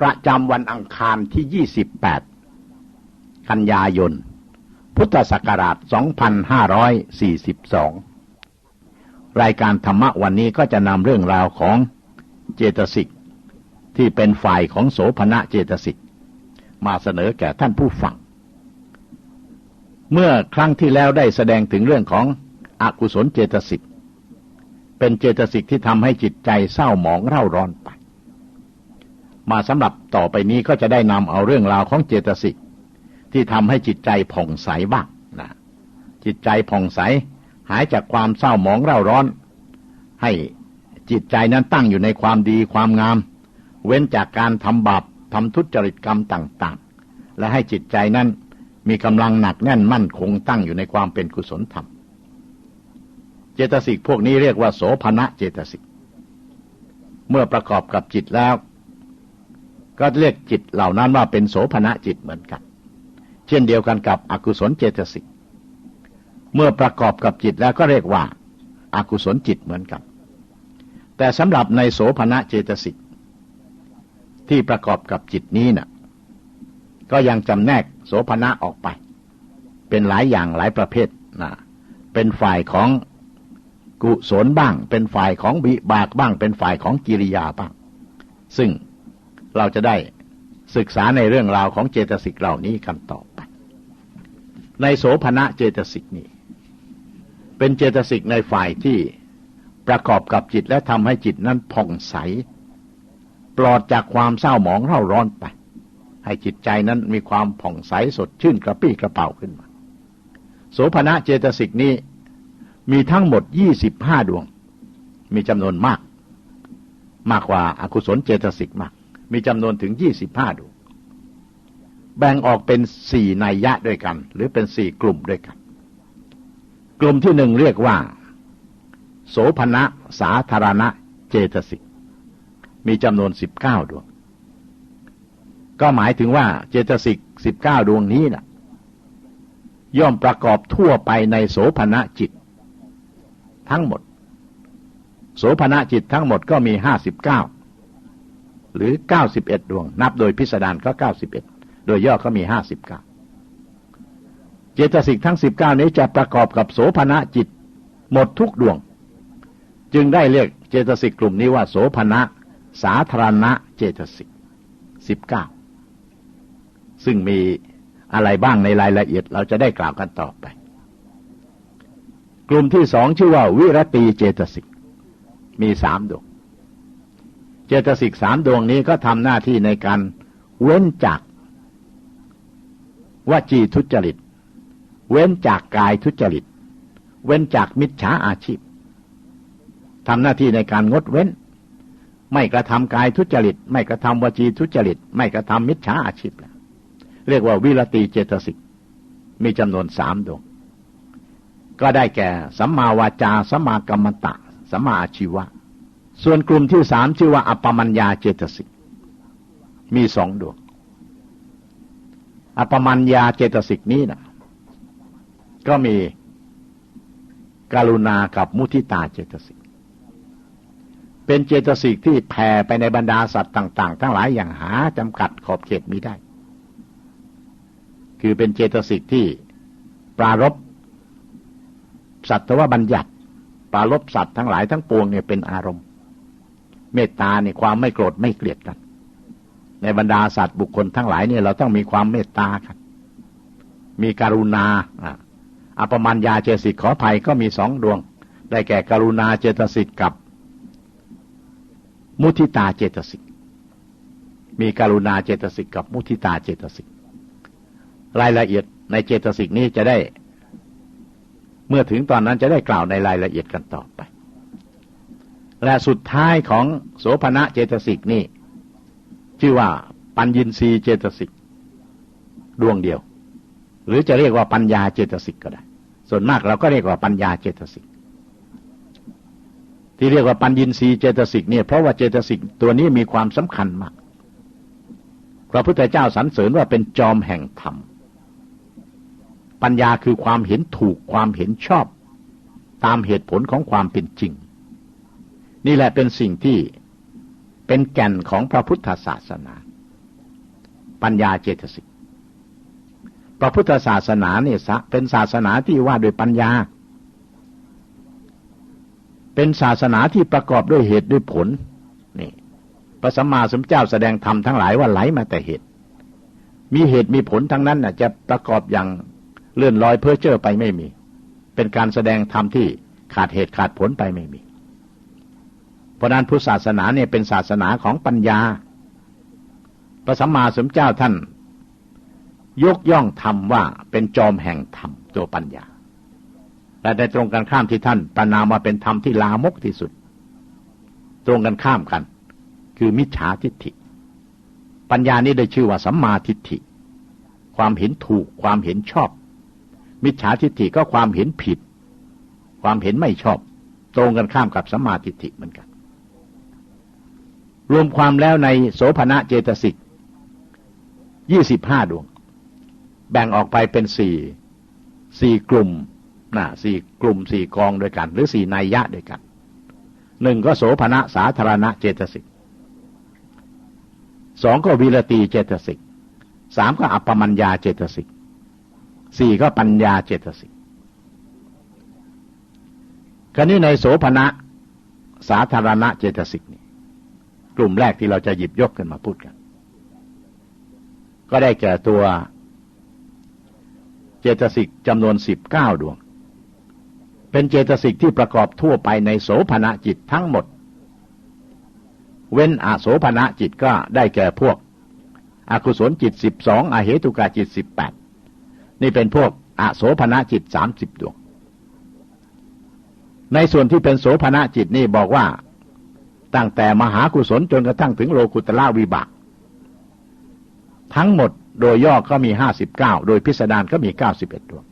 ประจำวันอังคารที่ 28 กันยายน พุทธศักราช 2542 รายการธรรมะวันนี้ก็จะนำเรื่องราวของเจตสิกที่เป็นฝ่ายของโสภณะเจตสิกมาเสนอแก่ท่านผู้ฟัง เมื่อครั้งที่แล้วได้แสดงถึงเรื่องของอกุศลเจตสิกเป็นเจตสิกที่ทำให้จิตใจเศร้าหมองเร่าร้อนไป มาสำหรับต่อไปนี้ก็จะได้นำเอาเรื่องราวของเจตสิกที่ทำให้จิตใจผ่องใสบ้างนะจิตใจผ่องใสหายจากความเศร้าหมองเร่าร้อน ให้จิตใจนั้นตั้งอยู่ในความดีความงาม เว้นจากการทำบาปทำทุจริตกรรมต่างๆ และให้จิตใจนั้นมีกำลังหนักแน่นมั่นคงตั้งอยู่ในความเป็นกุศลธรรม เจตสิกพวกนี้เรียกว่าโสภณะเจตสิก เมื่อประกอบกับจิตแล้ว ก็เรียกจิตเหล่านั้นว่าเป็นโสภณะจิตเหมือนกัน เช่นเดียวกันกับอกุศลเจตสิก เมื่อประกอบกับจิตแล้วก็เรียกว่าอากุศลจิตเหมือนกัน แต่สำหรับในโสภณะเจตสิกที่ประกอบกับจิตนี้นะ่ะ ก็ยังจำแนกโสภณะออกไป เป็นหลายอย่างหลายประเภทนะเป็นฝ่ายของกุศลบ้าง เป็นฝ่ายของบิบากบ้าง เป็นฝ่ายของกิริยาบ้าง ซึ่ง เราจะได้ศึกษาในเรื่องราวของเจตสิกเหล่านี้กันต่อไป ในโสภณะเจตสิกนี้ เป็นเจตสิกในฝ่ายที่ประกอบกับจิตและทำให้จิตนั้นผ่องใส ปลอดจากความเศร้าหมองเร่าร้อนไป ให้จิตใจนั้นมีความผ่องใสสดชื่นกระปี้กระเป๋าขึ้นมา โสภณะเจตสิกนี้มีทั้งหมดยี่สิบห้าดวง มีจำนวนมาก มากกว่าอากุศลเจตสิกมาก มีจำนวนถึงยี่สิบห้าดวง แบ่งออกเป็นสี่นัยยะด้วยกัน หรือเป็นสี่กลุ่มด้วยกัน กลุ่มที่หนึ่งเรียกว่า โสภณะสาธารณะเจตสิก มีจำนวนสิบเก้าดวง ก็หมายถึงว่าเจตสิกสิบเก้าดวงนี้นะ่ะ ย่อมประกอบทั่วไปในโสภณะจิต ทั้งหมด โสภณะจิตทั้งหมดก็มีห้าสิบเก้า หรือเก้าสิบเอ็ดดวง นับโดยพิสดารก็เก้าสิบเอ็ดโดยย่อก็มีห้าสิบเก้าเจตสิกทั้งสิบเก้านี้จะประกอบกับโสภณะจิต หมดทุกดวง จึงได้เรียกเจตสิกกลุ่มนี้ว่า โสภณะ สาธารณะเจตสิกสิบเก้าซึ่งมีอะไรบ้างในรายละเอียดเราจะได้กล่าวกันต่อไป กลุ่มที่สองชื่อว่าวิรตีเจตสิก มีสามดวง ตสิกสามดวงนี้ก็ทำหน้าที่ในการเว้นจากวจีทุจริต เว้นจากกายทุจริต เว้นจากมิจฉาอาชีพทำหน้าที่ในการงดเว้น ไม่กระทำกายทุจริต ไม่กระทำวจีทุจริต ไม่กระทำมิจฉาอาชีพเรียกว่าวิรติเจตสิกมีจำนวนสามดวง ก็ได้แก่สัมมาวาจาสัมมากรรมตะสัมมาอาชีวะ ส่วนกลุ่มที่สามชื่อว่า อัปปมัญญาเจตสิก มีสองดวง อัปปมัญญาเจตสิกนี้นะก็มีกรุณากับมุทิตาเจตสิก เป็นเจตสิกที่แผ่ไปในบรรดาสัตว์ต่าง ๆ ทั้งหลายอย่างหาจำกัดขอบเขตมีได้ คือเป็นเจตสิกที่ปรารบสัตว์ว่าบัญญัติ ปรารบสัตว์ทั้งหลายทั้งปวงเนี่ยเป็นอารมณ์ เมตตาเนี่ยความไม่โกรธไม่เกลียดกัน ในบรรดาสัตว์บุคคลทั้งหลายเนี่ยเราต้องมีความเมตตาครับมีการุณาอัปมัญญาเจตสิกขอภัยก็มีสองดวง ได้แก่กรุณาเจตสิกกับ มุทิตาเจตสิก มีการุณาเจตสิกกับมุทิตาเจตสิก รายละเอียดในเจตสิกนี้จะได้ เมื่อถึงตอนนั้นจะได้กล่าวในรายละเอียดกันต่อไป และสุดท้ายของโสภณะเจตสิกนี่ ชื่อว่าปัญญินรีเจตสิกดวงเดียว หรือจะเรียกว่าปัญญาเจตสิกก็ได้ ส่วนมากเราก็เรียกว่าปัญญาเจตสิกที่เรียกว่าปัญญินรีเจตสิกเนี่ยเพราะว่าเจตสิกตัวนี้มีความสำคัญมาก พระพุทธเจ้าสรรเสริญว่าเป็นจอมแห่งธรรม ปัญญาคือความเห็นถูกความเห็นชอบ ตามเหตุผลของความเป็นจริง นี่แหละเป็นสิ่งที่เป็นแก่นของพระพุทธศาสนา ปัญญาเจตสิกพระพุทธศาสนาเนี่ยเป็นศาสนาที่ว่าด้วยปัญญา เป็นศาสนาที่ประกอบด้วยเหตุด้วยผลนี่พระสัมมาสัมพุทธเจ้าแสดงธรรมทั้งหลายว่าไหลมาแต่เหตุ มีเหตุมีผลทั้งนั้นน่ะจะประกอบอย่างเลื่อนลอยเพ้อเจ้อไปไม่มี เป็นการแสดงธรรมที่ขาดเหตุขาดผลไปไม่มี เพราะนั้นพุทธศาสนาเนี่ยเป็นศาสนาของปัญญา พระสัมมาสัมพุทธเจ้าท่าน ยกย่องธรรมว่าเป็นจอมแห่งธรรมตัวปัญญาแต่ในตรงกันข้ามที่ท่านประนามว่าเป็นธรรมที่ลามกที่สุด ตรงกันข้ามกัน คือมิจฉาทิฏฐิ ปัญญานี้ได้ชื่อว่าสัมมาทิฏฐิ ความเห็นถูกความเห็นชอบ มิจฉาทิฏฐิก็ความเห็นผิด ความเห็นไม่ชอบ ตรงกันข้ามกับสัมมาทิฏฐิเหมือนกัน รวมความแล้วในโสภณะเจตสิกยี่สิบห้าดวง แบ่งออกไปเป็นสี่สี่กลุ่มนะสี่กลุ่มสี่กองด้วยกัน หรือสี่นัยยะด้วยกันหนึ่งก็โสภณะสาธารณะเจตสิกสองก็วิรตีเจตสิกสามก็อัปปมัญญาเจตสิกสี่ก็ปัญญาเจตสิกคราวนี้ในโสภณะสาธารณะเจตสิกนี่ กลุ่มแรกที่เราจะหยิบยกขึ้นมาพูดกัน ก็ได้แก่ตัวเจตสิกจำนวนสิบเก้าดวง เป็นเจตสิกที่ประกอบทั่วไปในโสภณะจิตทั้งหมด เว้นอโสภณะจิตก็ได้แก่พวก อกุศลจิตสิบสองอเหตุกาจิตสิบแปดนี่เป็นพวกอโสภณะจิตสามสิบดวง ในส่วนที่เป็นโสภณะจิตนี่บอกว่า ตั้งแต่มหากุศลจนกระทั่งถึงโลกุตละวิบาก ทั้งหมดโดยย่อก็มีห้าสิบเก้าโดยพิสดารก็มีเก้าสิบเอ็ดดวง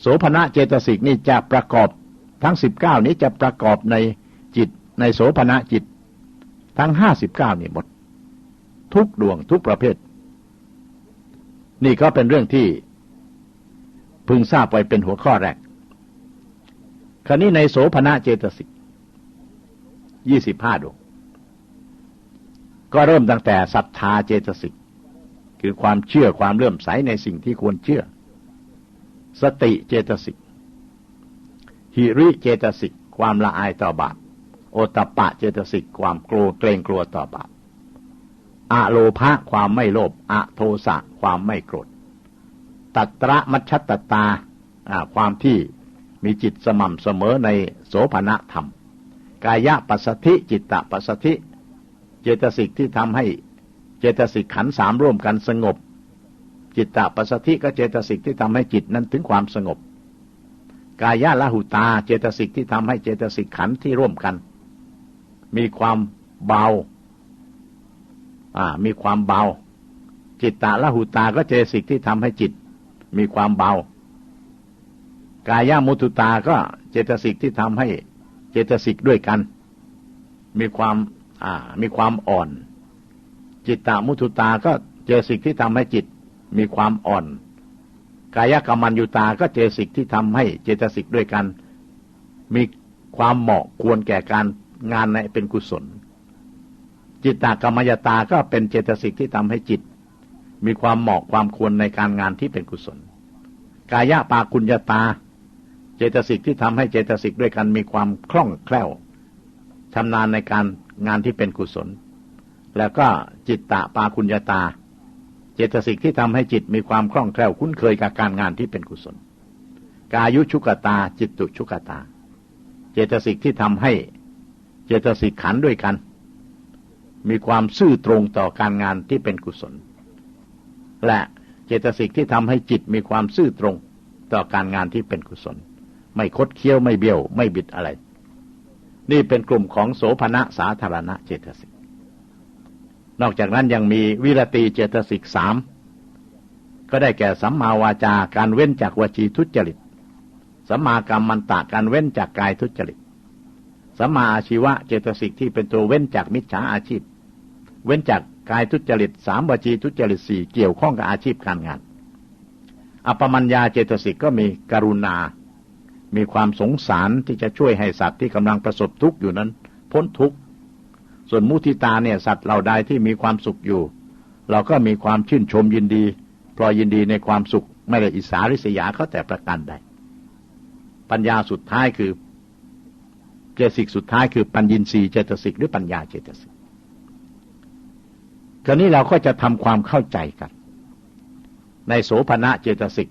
โสภณะเจตสิกนี่จะประกอบทั้งสิบเก้านี้จะประกอบในจิตในโสภณะจิต ทั้งห้าสิบเก้านี่หมด ทุกดวงทุกประเภท นี่ก็เป็นเรื่องที่ พึงทราบไปเป็นหัวข้อแรก คราวนี้ในโสภณะเจตสิก ยี่สิบห้าดวง ก็เริ่มตั้งแต่ศรัทธาเจตสิก คือความเชื่อความเลื่อมใสในสิ่งที่ควรเชื่อ สติเจตสิก หิริเจตสิก ความละอายต่อบาป โอตปะเจตสิก ความกลัวเกรงกลัวต่อบาปอะโลภะความไม่โลภอะโทสะความไม่โกรธ ตัตระมัชชตตา ความที่มีจิตสม่ำเสมอในโสภณธรรม กายะปัสสธิจิตตะปัสสธิ เจตสิกที่ทำให้เจตสิกขันสามร่วมกันสงบ จิตตะปัสสธิก็เจตสิกที่ทำให้จิตนั้นถึงความสงบ กายะละหุตา เจตสิกที่ทำให้เจตสิกขันที่ร่วมกัน มีความเบาอ่ามีความเบา จิตตะละหุตาก็เจตสิกที่ทำให้จิต มีความเบากายะมุตุตาก็เจตสิกที่ทำให้ จตสิกด้วยกัน มีความอ่ามีความอ่อน จิตตมุทุตาก็เจอสิ่งที่ทำให้จิตมีความอ่อน กายกรรมัญยุตาก็เจอสิ่งที่ทำให้เจตสิกด้วยกัน มีความเหมาะควรแก่การงานในเป็นกุศล จิตตากรรมยตาก็เป็นเจตสิกที่ทำให้จิต มีความเหมาะความควรในการงานที่เป็นกุศล กายะปากุญญตา เจตสิกที่ทำให้เจตสิกด้วยกันมีความคล่องแคล่วชำนาญในการงานที่เป็นกุศล แล้วก็จิตตะปาคุณยตา เจตสิกที่ทำให้จิตมีความคล่องแคล่ว คุ้นเคยกับการงานที่เป็นกุศล กายุชุกตา จิตตุชุกตา เจตสิกที่ทำให้เจตสิกขันด้วยกัน มีความซื่อตรงต่อการงานที่เป็นกุศล และเจตสิกที่ทำให้จิตมีความซื่อตรงต่อการงานที่เป็นกุศล ไม่คดเคี้ยวไม่เบี้ยว ไม่บิดอะไร นี่เป็นกลุ่มของโสภณะสาธารณะเจตสิก นอกจากนั้นยังมีวิรติเจตสิกสามก็ได้แก่สัมมาวาจาการเว้นจากวจีทุจริต สัมมากรรมมันตะการเว้นจากกายทุจริต สัมมาอาชีวะเจตสิกที่เป็นตัวเว้นจากมิจฉาอาชีพ เว้นจากกายทุจริตสามวจีทุจริตสี่เกี่ยวข้องกับอาชีพการงาน อัปมัญญาเจตสิกก็มีกรุณา มีความสงสารที่จะช่วยให้สัตว์ที่กำลังประสบทุกข์อยู่นั้น พ้นทุกข์ส่วนมุทิตาเนี่ยสัตว์เหล่าใดที่มีความสุขอยู่ เราก็มีความชื่นชมยินดีพลอยยินดีในความสุขไม่ได้อิสาริษยาเขาแต่ประการใดปัญญาสุดท้ายคือเจตสิกสุดท้ายคือปัญญินทรีย์เจตสิกหรือปัญญาเจตสิกคราวนี้เราก็จะทำความเข้าใจกัน ในโสภณะเจตสิก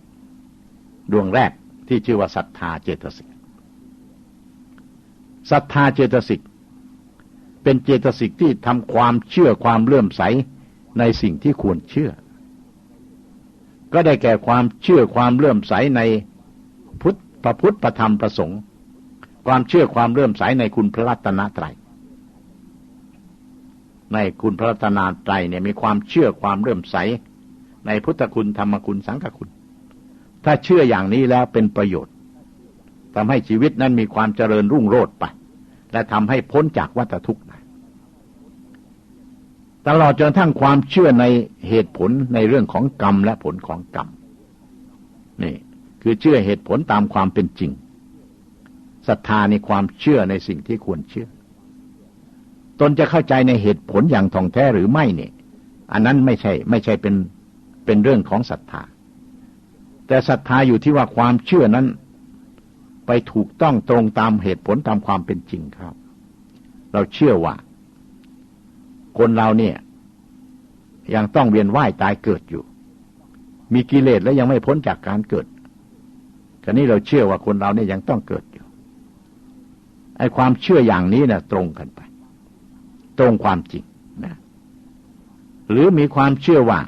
ดวงแรก ที่ชื่อว่าศรัทธาเจตสิกศรัทธาเจตสิกเป็นเจตสิกที่ทำความเชื่อความเลื่อมใสในสิ่งที่ควรเชื่อ ก็ได้แก่ความเชื่อความเลื่อมใสในพุทธพระพุทธประธรรมประสงค์ ความเชื่อความเลื่อมใสในคุณพระรัตนตรัยในคุณพระรัตนตรัยเนี่ยมีความเชื่อความเลื่อมใสในพุทธคุณธรรมคุณสังฆคุณ ถ้าเชื่ออย่างนี้แล้วเป็นประโยชน์ทำให้ชีวิตนั้นมีความเจริญรุ่งโรจน์ไป และทำให้พ้นจากวัฏทุกข์ตลอดจนทั้งความเชื่อในเหตุผลในเรื่องของกรรมและผลของกรรมนี่คือเชื่อเหตุผลตามความเป็นจริงศรัทธาในความเชื่อในสิ่งที่ควรเชื่อ ตนจะเข้าใจในเหตุผลอย่างท่องแท้หรือไม่เนี่ย อันนั้นไม่ใช่ ไม่ใช่เป็นเป็นเรื่องของศรัทธา แต่ศรัทธาอยู่ที่ว่าความเชื่อนั้น ไปถูกต้องตรงตามเหตุผลตามความเป็นจริงครับ เราเชื่อว่า คนเราเนี่ย ยังต้องเวียนว่ายตายเกิดอยู่ มีกิเลสแล้วยังไม่พ้นจากการเกิดครนี้เราเชื่อว่าคนเราเนี่ยยังต้องเกิดอยู่ไอ้ความเชื่ออย่างนี้นี่ยตรงกันไป ตรงความจริงนะ หรือมีความเชื่อว่า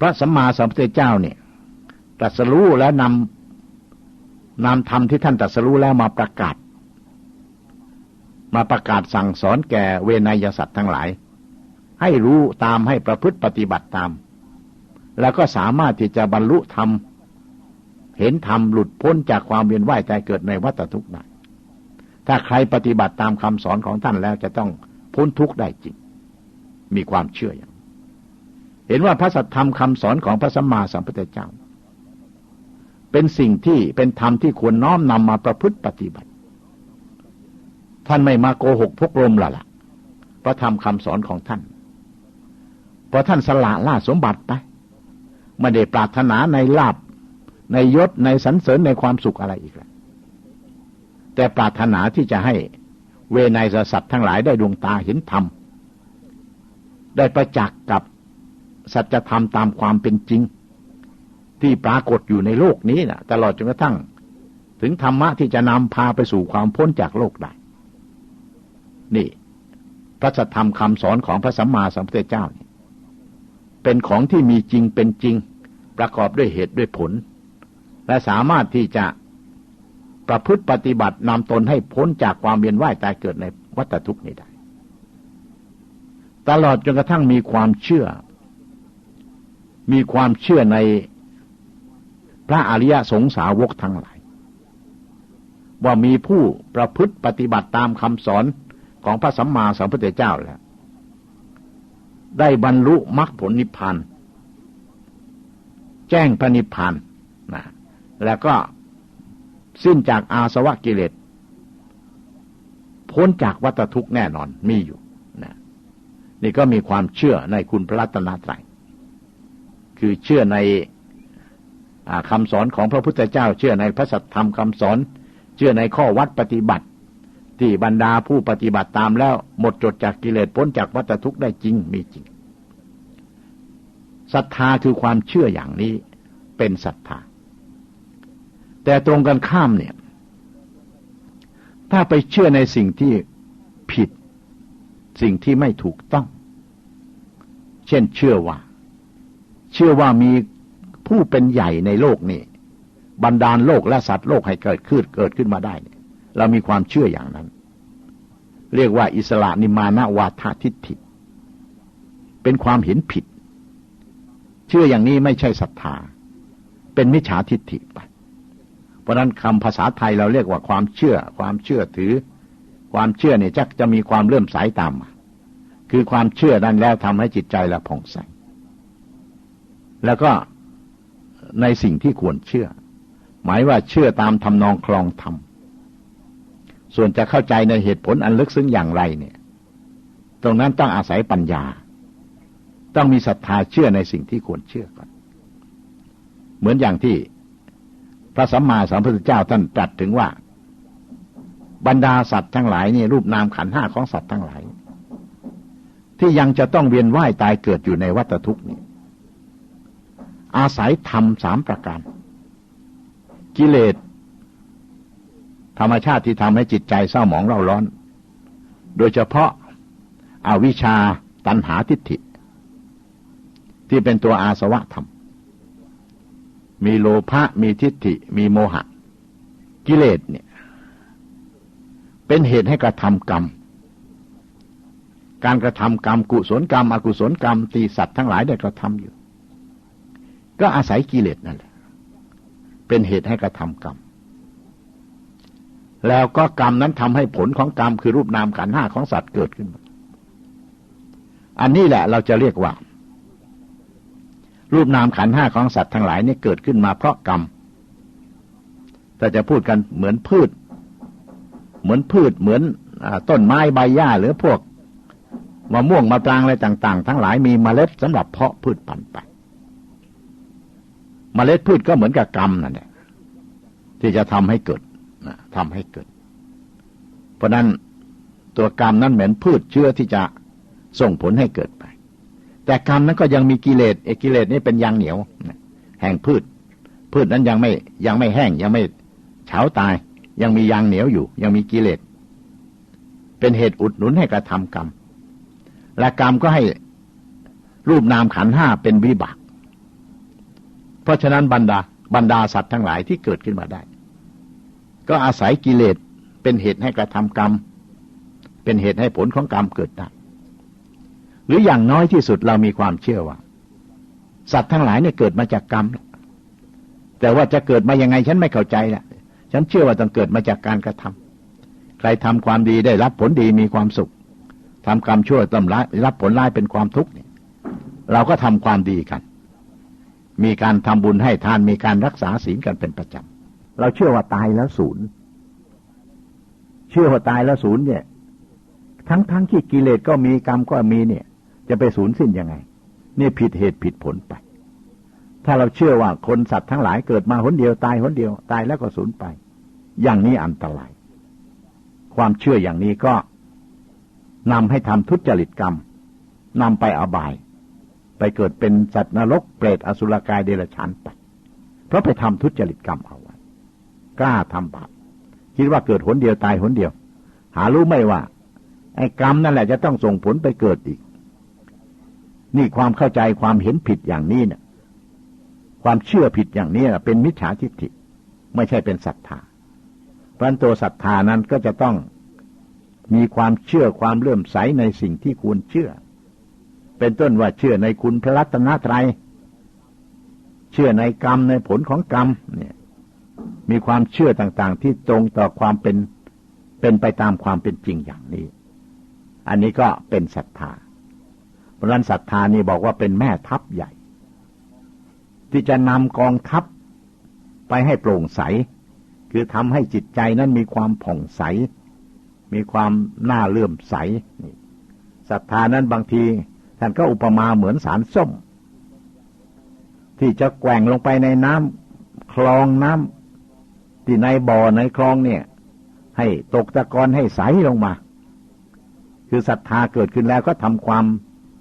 พระสัมมาสัมพุทธเจ้าเนี่ยตรัสรู้แล้วนำนำธรรมที่ท่านตรัสรู้แล้วมาประกาศ มาประกาศสั่งสอนแก่เวนยสัตว์ทั้งหลาย ให้รู้ตามให้ประพฤติปฏิบัติตาม แล้วก็สามารถที่จะบรรลุธรรม เห็นธรรมหลุดพ้นจากความเวียนว่ายใจเกิดในวัฏทุกข์ได้ถ้าใครปฏิบัติตามคำสอนของท่านแล้วจะต้องพ้นทุกข์ได้จริง มีความเชื่ออย่าง เห็นว่าพระสัทธรรมคำสอนของพระสัมมาสัมพุทธเจ้า เป็นสิ่งที่เป็นธรรมที่ควรน้อมนำมาประพฤติปฏิบัติ ท่านไม่มาโกหกพกลมละล่ะพระธรรมคำสอนของท่านพอท่านสละล่าสมบัติไปไม่ได้ปรารถนาในลาบในยศในสรรเสริญในความสุขอะไรอีกแล้วแต่ปรารถนาที่จะให้เวไนยสัตว์ทั้งหลายได้ดวงตาเห็นธรรม ได้ประจักษ์กับ สัจธรรมตามความเป็นจริง ที่ปรากฏอยู่ในโลกนี้นะตลอดจนกระทั่ง ถึงธรรมะที่จะนำพาไปสู่ความพ้นจากโลกได้ นี่ พระสัทธรรมคำสอนของพระสัมมาสัมพุทธเจ้าเป็นของที่มีจริงเป็นจริง ประกอบด้วยเหตุด้วยผล และสามารถที่จะประพฤติปฏิบัตินำตนให้พ้นจากความเวียนว่ายตายเกิดในวัฏทุกข์นี้ได้ ตลอดจนกระทั่งมีความเชื่อ มีความเชื่อในพระอริยสงสาวกทั้งหลาย ว่ามีผู้ประพฤติปฏิบัติตามคำสอนของพระสัมมาสัมพุทธเจ้าแล้ว ได้บรรลุมรรคผลนิพพานแจ้งพระนิพพานนะแล้วก็สิ้นจากอาสวะกิเลสพ้นจากวัฏทุกข์แน่นอนมีอยู่นะนี่ก็มีความเชื่อในคุณพระรัตนตรัย คือเชื่อในคำสอนของพระพุทธเจ้า เชื่อในพระสัทธรรมคำสอน เชื่อในข้อวัดปฏิบัติ ที่บรรดาผู้ปฏิบัติตามแล้วหมดจดจากกิเลสพ้นจากวัฏทุกข์ได้จริงมีจริงศรัทธาคือความเชื่ออย่างนี้เป็นศรัทธา แต่ตรงกันข้ามเนี่ย ถ้าไปเชื่อในสิ่งที่ผิด สิ่งที่ไม่ถูกต้อง เช่นเชื่อว่า เชื่อว่ามีผู้เป็นใหญ่ในโลกนี้บรรดาลโลกและสัตว์โลกให้เกิดขึ้นเกิดขึ้นมาได้ เรามีความเชื่ออย่างนั้น เรียกว่าอิสระนิมานวาททิฏฐิ เป็นความเห็นผิด เชื่ออย่างนี้ไม่ใช่ศรัทธา เป็นมิจฉาทิฏฐิไป เพราะนั้นคำภาษาไทยเราเรียกว่าความเชื่อ ความเชื่อถือ ความเชื่อเนี่ยจักจะมีความเลื่อมใสตามมา คือความเชื่อนั้นแล้วทำให้จิตใจเราผ่องใส แล้วก็ในสิ่งที่ควรเชื่อ หมายว่าเชื่อตามทำนองคลองธรรม ส่วนจะเข้าใจในเหตุผลอันลึกซึ้งอย่างไรเนี่ย ตรงนั้นต้องอาศัยปัญญา ต้องมีศรัทธาเชื่อในสิ่งที่ควรเชื่อก่อน เหมือนอย่างที่พระสัมมาสัมพุทธเจ้าท่านตรัสถึงว่า บรรดาสัตว์ทั้งหลายนี่รูปนามขันห้าของสัตว์ทั้งหลาย ที่ยังจะต้องเวียนว่ายตายเกิดอยู่ในวัฏทุกข์นี่ อาศัยธรรมสามประการ กิเลส ธรรมชาติที่ทำให้จิตใจเศร้าหมองเร่าร้อน โดยเฉพาะอาวิชชาตันหาทิฏฐิ ที่เป็นตัวอาสวะธรรม มีโลภะมีทิฏฐิ มีโมหะ กิเลสเนี่ย เป็นเหตุให้กระทำกรรม การกระทำกรรม กุศลกรรม อกุศลกรรม ตีสัตว์ทั้งหลายได้กระทำอยู่ ก็อาศัยกิเลสนั่นแหละเป็นเหตุให้กระทำกรรม แล้วก็กรรมนั้นทำให้ผลของกรรมคือรูปนามขันห้าของสัตว์เกิดขึ้นมาอันนี้แหละเราจะเรียกว่า รูปนามขันห้าของสัตว์ทั้งหลายนี่เกิดขึ้นมาเพราะกรรมถ้าจะพูดกันเหมือนพืช เหมือนพืชเหมือนต้นไม้ใบหญ้าหรือพวกมะม่วงมะปรางอะไรต่าง ๆ ทั้งหลายมีเมล็ดสำหรับเพาะพืชพันธุ์ไป เมล็ดพืชก็เหมือนกับกรรมนั่นแหละที่จะทำให้เกิดทำให้เกิด เพราะนั้นตัวกรรมนั้นเหมือนพืชเชื้อที่จะส่งผลให้เกิดไป แต่กรรมนั้นก็ยังมีกิเลสเอกิเลสนี่เป็นยางเหนียวแห่งพืช พืชนั้นยังไม่ยังไม่แห้งยังไม่เฉาตาย ยังมียางเหนียวอยู่ ยังมีกิเลสเป็นเหตุอุดหนุนให้กระทำกรรมและกรรมก็ให้รูปนามขันห้าเป็นวิบาก เพราะฉะนั้นบรรดาบรรดาสัตว์ทั้งหลายที่เกิดขึ้นมาได้ ก็อาศัยกิเลสเป็นเหตุให้กระทำกรรม เป็นเหตุให้ผลของกรรมเกิดได้ หรืออย่างน้อยที่สุดเรามีความเชื่อว่า สัตว์ทั้งหลายเนี่ยเกิดมาจากกรรม แต่ว่าจะเกิดมายังไงฉันไม่เข้าใจแหละฉันเชื่อว่าต้องเกิดมาจากการกระทำใครทำความดีได้รับผลดีมีความสุขทำกรรมชั่วต้องรับผลร้ายเป็นความทุกข์เนี่ย เราก็ทำความดีกัน มีการทำบุญให้ทานมีการรักษาศีลกันเป็นประจำ เราเชื่อว่าตายแล้วศูนย์ เชื่อว่าตายแล้วศูนย์เนี่ย ทั้งทั้งที่กิเลสก็มีกรรมก็มีเนี่ย จะไปศูนย์สิ้นยังไง นี่ผิดเหตุผิดผลไป ถ้าเราเชื่อว่าคนสัตว์ทั้งหลายเกิดมาหนเดียวตายหนเดียวตายแล้วก็ศูนย์ไป อย่างนี้อันตราย ความเชื่ออย่างนี้ก็นำให้ทำทุจริตกรรมนำไปอบาย ไปเกิดเป็นสัตว์นรกเปรตอสุรกายเดรัจฉานไป เพราะไปทำทุจริตกรรมเอาไว้ กล้าทำบาปคิดว่าเกิดหนเดียวตายหนเดียว หารู้ไม่ว่า ไอ้กรรมนั่นแหละจะต้องส่งผลไปเกิดอีก นี่ความเข้าใจความเห็นผิดอย่างนี้เนี่ย ความเชื่อผิดอย่างนี้เป็นมิจฉาทิฏฐิ ไม่ใช่เป็นศรัทธาเพราะตัวศรัทธานั้นก็จะต้องมีความเชื่อความเลื่อมใสในสิ่งที่ควรเชื่อ เป็นต้นว่าเชื่อในคุณพระรัตนตรัย เชื่อในกรรมในผลของกรรมเนี่ย มีความเชื่อต่างๆ ที่ตรงต่อความเป็นเป็นไปตามความเป็นจริงอย่างนี้ อันนี้ก็เป็นศรัทธาเพราะนั้นศรัทธานี่บอกว่าเป็นแม่ทัพใหญ่ ที่จะนำกองทัพไปให้โปร่งใส คือทำให้จิตใจนั้นมีความผ่องใส มีความน่าเลื่อมใสศรัทธานั้นบางที ท่านก็อุปมาเหมือนสารส้ม ที่จะแกว่งลงไปในน้ำคลองน้ำที่ในบ่อในคลองเนี่ย ให้ตกตะกอนให้ใสลงมา คือศรัทธาเกิดขึ้นแล้วก็ทำความ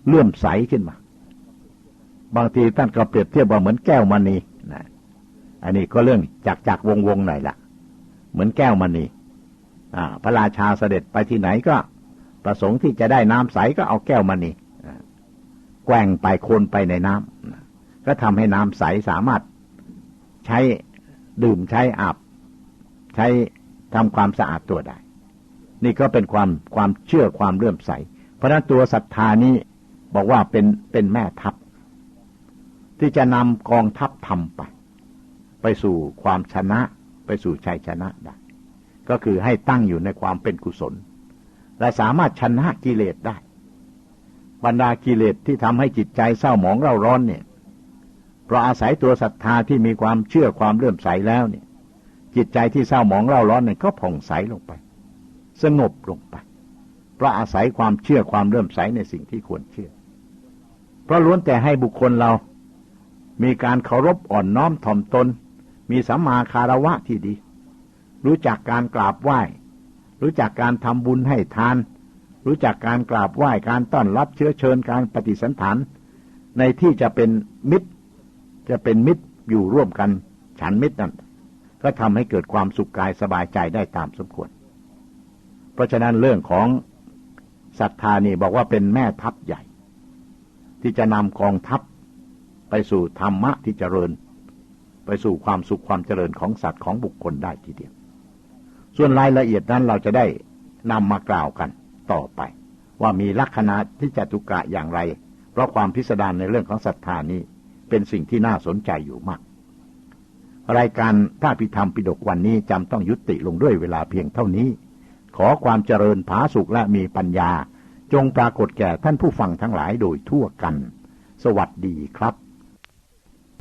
เลื่อมใสขึ้นมา บางทีท่านก็เปรียบเทียบว่าเหมือนแก้วมณีนะอันนี้ก็เรื่องจากจากวงวงหน่อยละเหมือนแก้วมณีพระราชาเสด็จไปที่ไหนก็ประสงค์ที่จะได้น้ำใสก็เอาแก้วมณี แกว่งไปโคนไปในน้ำก็ทำให้น้ำใสสามารถใช้ดื่มใช้อาบใช้ทำความสะอาดตัวได้ นี่ก็เป็นความความเชื่อความเลื่อมใส เพราะนั้นตัวศรัทธานี้บอกว่าเป็นเป็นแม่ทัพ ที่จะนำกองทัพทำไป ไปสู่ความชนะ ไปสู่ชัยชนะได้ ก็คือให้ตั้งอยู่ในความเป็นกุศล และสามารถชนะกิเลสได้ บรรดากิเลสที่ทำให้จิตใจเศร้าหมองเร่าร้อนเนี่ย เพราะอาศัยตัวศรัทธาที่มีความเชื่อความเลื่อมใสแล้วเนี่ย จิตใจที่เศร้าหมองเร่าร้อนเนี่ยก็ผ่องใสลงไป สงบลงไป เพราะอาศัยความเชื่อความเริ่มใสในสิ่งที่ควรเชื่อ เพราะล้วนแต่ให้บุคคลเรา มีการเคารพอ่อนน้อมถ่อมตน มีสัมมาคารวะที่ดี รู้จักการกราบไหว้ รู้จักการทำบุญให้ทาน รู้จักการกราบไหว้การต้อนรับเชื้อเชิญการปฏิสันฐานในที่จะเป็นมิตร จะเป็นมิตรอยู่ร่วมกันฉันมิตรนั่นก็ทำให้เกิดความสุขกายสบายใจได้ตามสมควร เพราะฉะนั้นเรื่องของศรัทธานี่บอกว่าเป็นแม่ทัพใหญ่ ที่จะนำกองทัพไปสู่ธรรมะที่เจริญ ไปสู่ความสุขความเจริญของสัตว์ของบุคคลได้ทีเดียว ส่วนรายละเอียดนั้นเราจะได้นำมากล่าวกัน ต่อไป ว่ามีลักษณะที่จตุกะอย่างไร เพราะความพิสดารในเรื่องของศรัทธานี้เป็นสิ่งที่น่าสนใจอยู่มาก รายการพระพิธรรมปิฎกวันนี้จำต้องยุติลงด้วยเวลาเพียงเท่านี้ ขอความเจริญผาสุขและมีปัญญา จงปรากฏแก่ท่านผู้ฟังทั้งหลายโดยทั่วกัน สวัสดีครับ